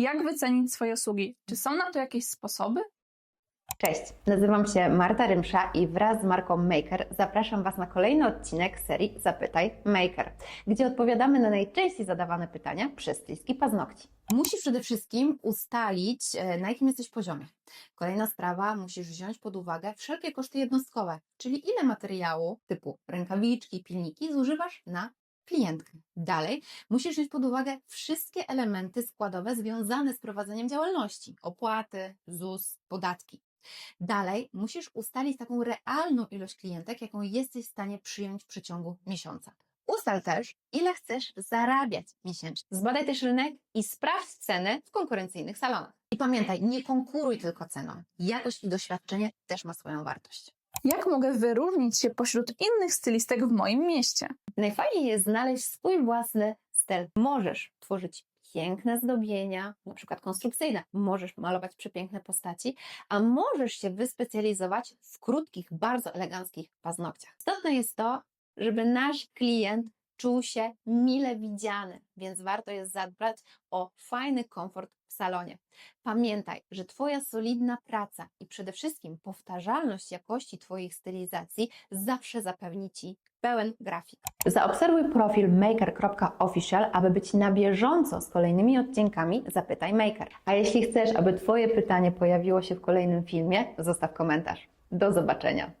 Jak wycenić swoje usługi? Czy są na to jakieś sposoby? Cześć, nazywam się Marta Rymsza i wraz z marką Maker zapraszam Was na kolejny odcinek serii Zapytaj Maker, gdzie odpowiadamy na najczęściej zadawane pytania przez stylistki paznokci. Musisz przede wszystkim ustalić, e, na jakim jesteś poziomie. Kolejna sprawa, musisz wziąć pod uwagę wszelkie koszty jednostkowe, czyli ile materiału typu rękawiczki, pilniki zużywasz na klientkę. Dalej, musisz wziąć pod uwagę wszystkie elementy składowe związane z prowadzeniem działalności: opłaty, ZUS, podatki. Dalej, musisz ustalić taką realną ilość klientek, jaką jesteś w stanie przyjąć w przeciągu miesiąca. Ustal też, ile chcesz zarabiać miesięcznie. Zbadaj też rynek i sprawdź ceny w konkurencyjnych salonach. I pamiętaj, nie konkuruj tylko ceną. Jakość i doświadczenie też ma swoją wartość. Jak mogę wyróżnić się pośród innych stylistek w moim mieście? Najfajniej jest znaleźć swój własny styl. Możesz tworzyć piękne zdobienia, na przykład konstrukcyjne, możesz malować przepiękne postaci, a możesz się wyspecjalizować w krótkich, bardzo eleganckich paznokciach. Istotne jest to, żeby nasz klient czuł się mile widziany, więc warto jest zadbać o fajny komfort w salonie. Pamiętaj, że Twoja solidna praca i przede wszystkim powtarzalność jakości Twoich stylizacji zawsze zapewni Ci pełen grafik. Zaobserwuj profil maker.official, aby być na bieżąco z kolejnymi odcinkami Zapytaj Maker. A jeśli chcesz, aby Twoje pytanie pojawiło się w kolejnym filmie, zostaw komentarz. Do zobaczenia.